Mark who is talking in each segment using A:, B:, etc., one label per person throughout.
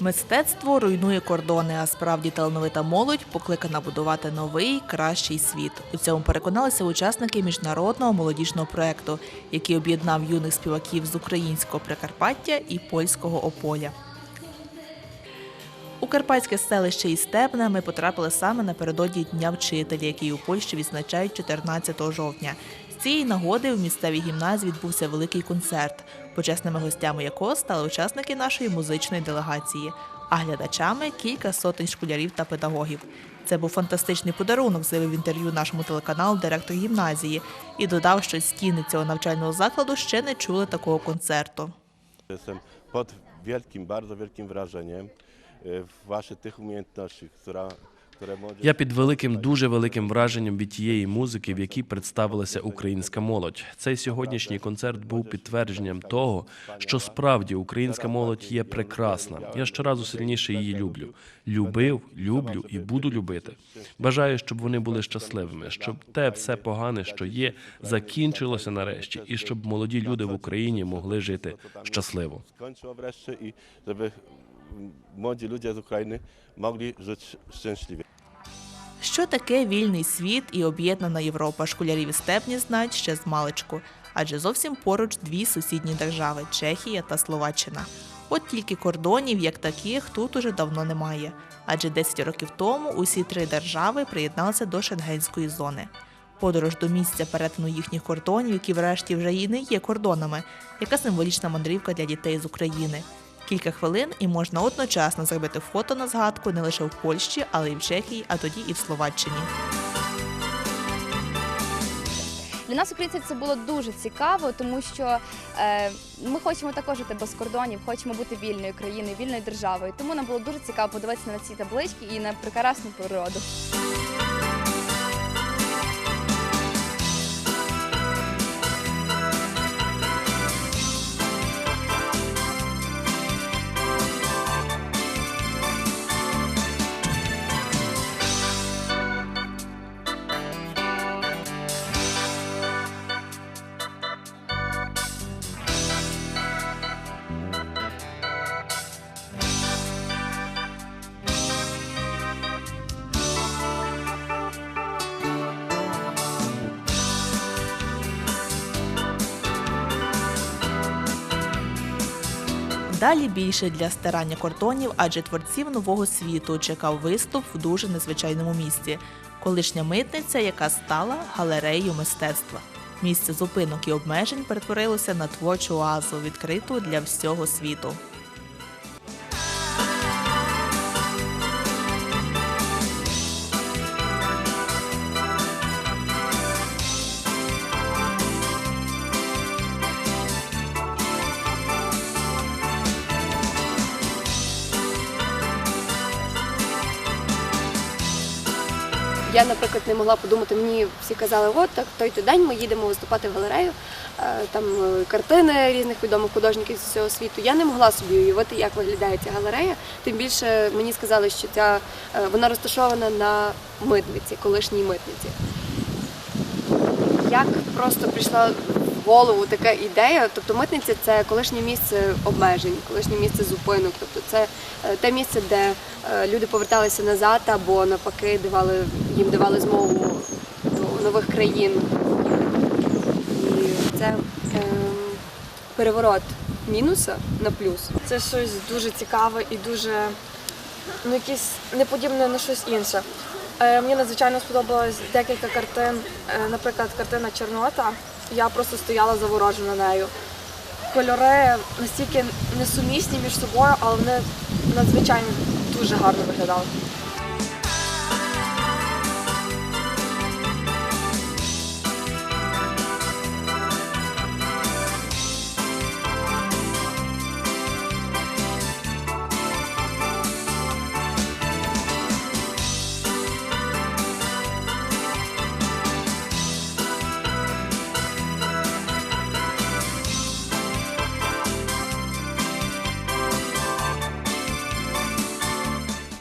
A: Мистецтво руйнує кордони, а справді талановита молодь покликана будувати новий, кращий світ. У цьому переконалися учасники міжнародного молодіжного проекту, який об'єднав юних співаків з українського Прикарпаття і польського Ополя. У карпатське селище Істебне ми потрапили саме напередодні Дня вчителя, який у Польщі відзначають 14 жовтня. З цієї нагоди в місцевій гімназії відбувся великий концерт, почесними гостями якого стали учасники нашої музичної делегації, а глядачами кілька сотень школярів та педагогів. Це був фантастичний подарунок, заявив інтерв'ю нашому телеканалу директор гімназії і додав, що стіни цього навчального закладу ще не чули такого концерту.
B: Jestem pod wielkim, bardzo wielkim wrażeniem tych umiejętności, która, które młodzież...
C: Я під великим, дуже великим враженням від тієї музики, в якій представилася українська молодь. Цей сьогоднішній концерт був підтвердженням того, що справді українська молодь є прекрасна. Я щоразу сильніше її люблю. Любив, люблю і буду любити. Бажаю, щоб вони були щасливими, щоб те все погане, що є, закінчилося нарешті, і щоб молоді люди в Україні могли жити щасливо.
B: Młodzi ludzie z Ukrainy mogli żyć szczęśliwie.
A: Що таке вільний світ і об'єднана Європа? Школярів і степні знають ще з маличку, адже зовсім поруч дві сусідні держави Чехія та Словаччина. От тільки кордонів, як таких, тут уже давно немає. Адже 10 років тому усі три держави приєдналися до шенгенської зони. Подорож до місця перетину їхніх кордонів, які врешті вже і не є кордонами, яка символічна мандрівка для дітей з України. Кілька хвилин і можна одночасно зробити фото на згадку не лише в Польщі, але й в Чехії, а тоді і в Словаччині.
D: Для нас, українців, це було дуже цікаво, тому що е, ми хочемо також жити без кордонів, хочемо бути вільною країною, вільною державою. Тому нам було дуже цікаво подивитися на ці таблички і на прекрасну природу.
A: Далі більше для стирання кордонів, адже творців нового світу чекав виступ в дуже незвичайному місці. Колишня митниця, яка стала галереєю мистецтва. Місце зупинок і обмежень перетворилося на творчу оазу, відкриту для всього світу.
E: Я, наприклад, не могла подумати, мені всі казали, от так той то день ми їдемо виступати в галерею, е, там е, картини різних відомих художників з усього світу. Я не могла собі уявити, як виглядає ця галерея. Тим більше мені сказали, що ця е, вона розташована на митниці, колишній митниці. Як просто прийшла голову така ідея, тобто митниця це колишнє місце обмежень, колишнє місце зупинок, тобто це е, те місце, де е, люди поверталися назад або навпаки давали їм давали змогу до нових країн. І це ем, переворот мінуса на плюс.
F: Це щось дуже цікаве і дуже ну, якесь неподібне на щось інше. Е, мені надзвичайно сподобалось декілька картин, е, наприклад, картина Чорнота. Я просто стояла заворожена нею. Кольори настільки несумісні між собою, але вони надзвичайно дуже гарно виглядали.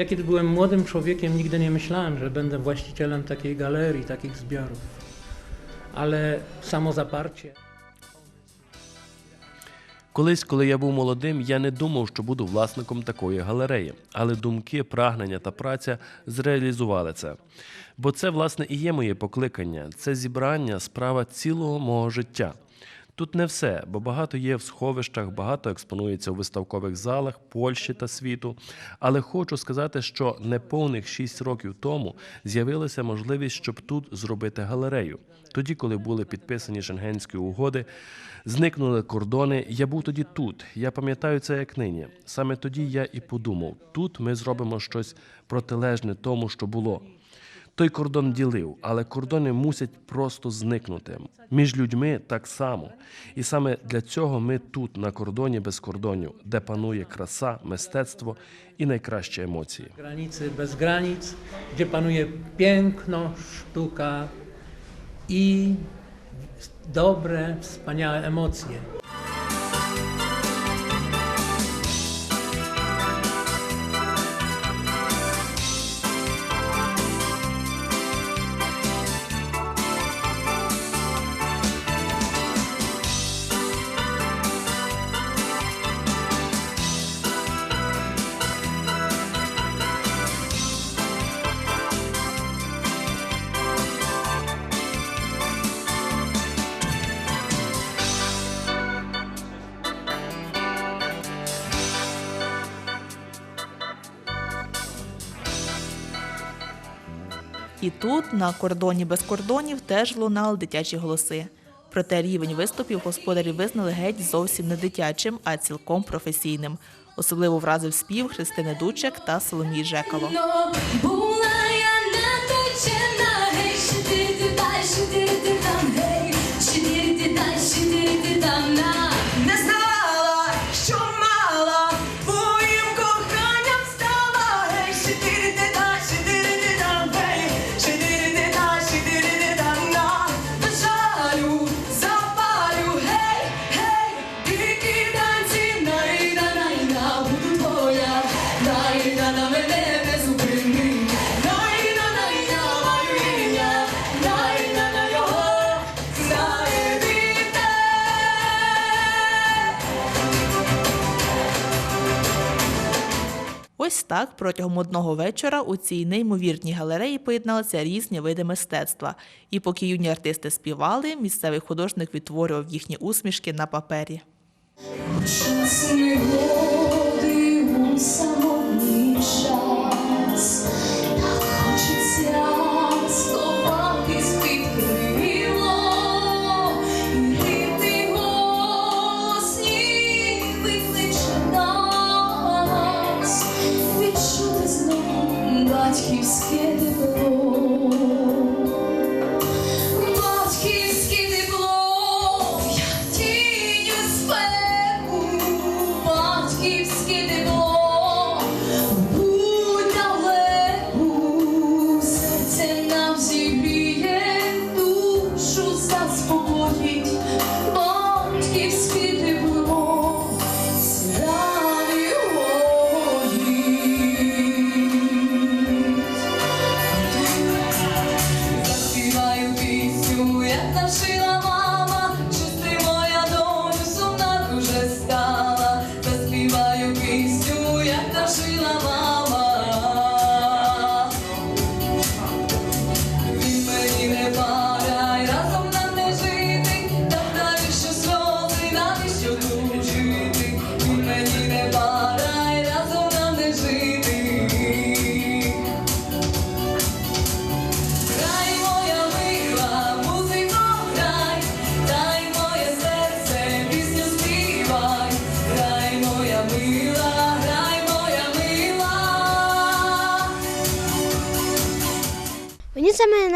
G: Ja kiedy byłem młodym człowiekiem, nigdy nie myślałem, że będę właścicielem takiej galerii, takich zbiorów. Samo zaparcie.
C: Колись, коли я був молодим, я не думав, що буду власником такої галереї, але думки, прагнення та праця зреалізували це. Бо це, власне, і є моє покликання. Це зібрання справа цілого мого життя. Тут не все, бо багато є в сховищах, багато експонується у виставкових залах Польщі та світу. Але хочу сказати, що неповних шість років тому з'явилася можливість, щоб тут зробити галерею. Тоді, коли були підписані шенгенські угоди, зникнули кордони. Я був тоді тут. Я пам'ятаю це як нині. Саме тоді я і подумав: тут ми зробимо щось протилежне тому, що було. Той кордон ділив, але кордони мусять просто зникнути. Між людьми так само. І саме для цього ми тут, на кордоні без кордонів, де панує краса, мистецтво і найкращі емоції.
G: Granicy bez granic, gdzie panuje piękno, sztuka i dobre, wspaniałe emocje.
A: І тут, на кордоні без кордонів, теж лунали дитячі голоси. Проте рівень виступів господарі визнали геть зовсім не дитячим, а цілком професійним. Особливо вразив спів Христини Дучек та Соломії Жекало. Так протягом одного вечора у цій неймовірній галереї поєдналися різні види мистецтва. І поки юні артисти співали, місцевий художник відтворював їхні усмішки на папері.
H: Час негоди у самотній час,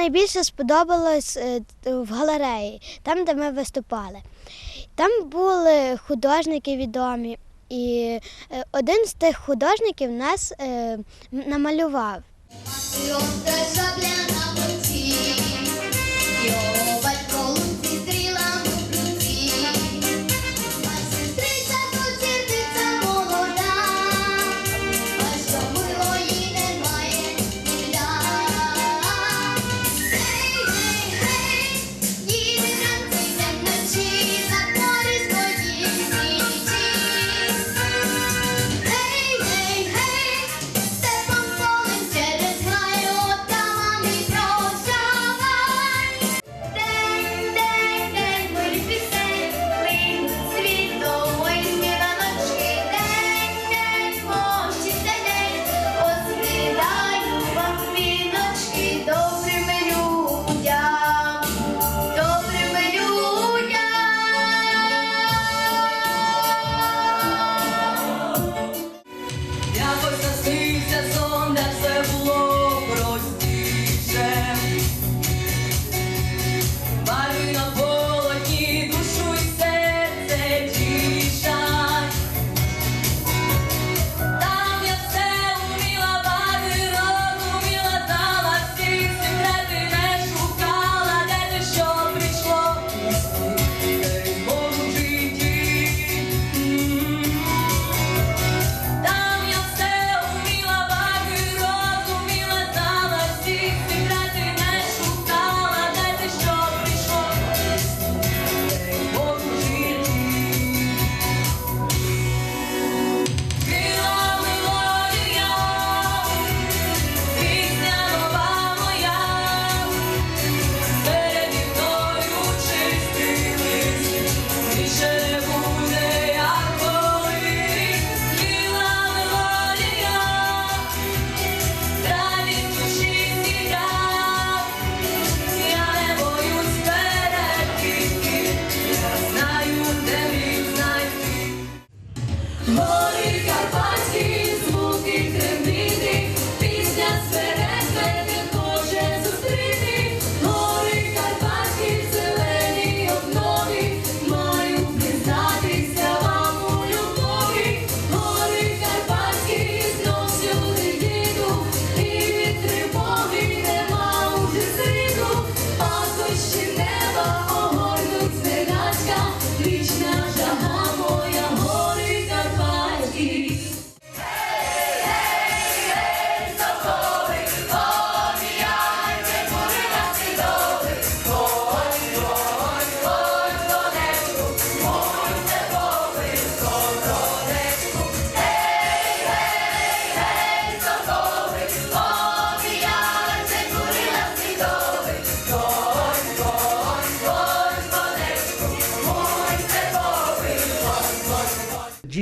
I: найбільше сподобалось е, в галереї, там, де ми виступали. Там були художники відомі, і е, один з тих художників нас е, намалював.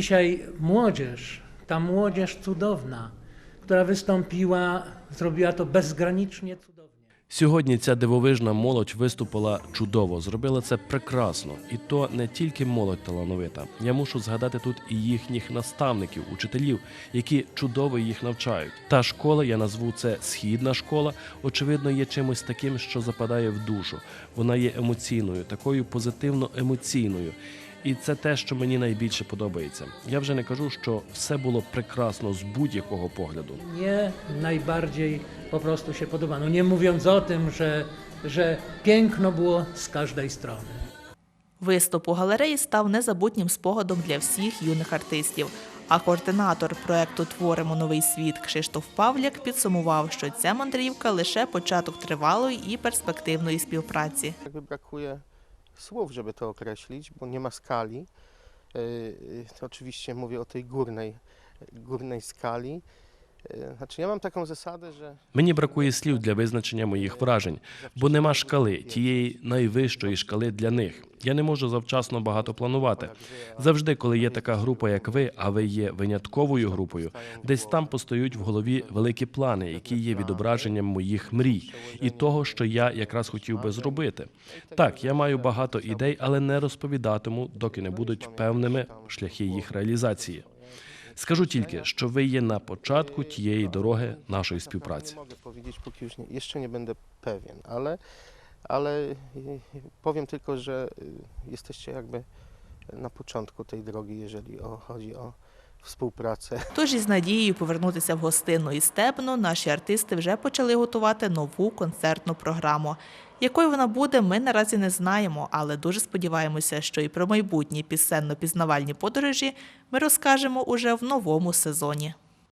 G: Dzisiaj młodzież, ta młodzież cudowna, która wystąpiła, zrobiła to bezgranicznie cudownie.
C: Сьогодні ця дивовижна молодь виступила чудово, зробила це прекрасно. І то не тільки молодь талановита. Я мушу згадати тут і їхніх наставників, учителів, які чудово їх навчають. Та школа, я назву це східна школа, очевидно, є чимось таким, що западає в душу. Вона є емоційною, такою позитивно емоційною. І це те, що мені найбільше подобається. Я вже не кажу, що все було прекрасно з будь-якого погляду.
G: Najbardziej po prostu się podoba. No nie mówiąc o tym, że, że piękno było z każdej strony.
A: Виступ у галереї став незабутнім спогадом для всіх юних артистів. А координатор проекту Творимо новий світ Кшиштоф Павляк підсумував, що ця мандрівка лише початок тривалої і перспективної співпраці.
J: Jakby brakuje słów, żeby to określić, bo nie ma skali. Yy, yy, To oczywiście mówię o tej górnej, górnej skali. Yy, Znaczy ja mam taką zasadę, że
C: Мені бракує слів для визначення моїх вражень, бо нема шкали, тієї найвищої шкали для них. Я не можу завчасно багато планувати. Завжди, коли є така група, як ви, а ви є винятковою групою, десь там постають в голові великі плани, які є відображенням моїх мрій і того, що я якраз хотів би зробити. Так, я маю багато ідей, але не розповідатиму, доки не будуть певними шляхи їх реалізації. Скажу тільки, що ви є на початку тієї дороги нашої співпраці.
J: powiedzieć, póki już nie, jeszcze nie będę pewien, ale, powiem tylko, że jesteście jakby na początku tej drogi, jeżeli chodzi o współpracę.
A: Тож із надією повернутися в гостинну і степну наші артисти вже почали готувати нову концертну програму. Якою вона буде, ми наразі не знаємо, але дуже сподіваємося, що і про майбутні пісенно-пізнавальні подорожі ми розкажемо уже в новому сезоні.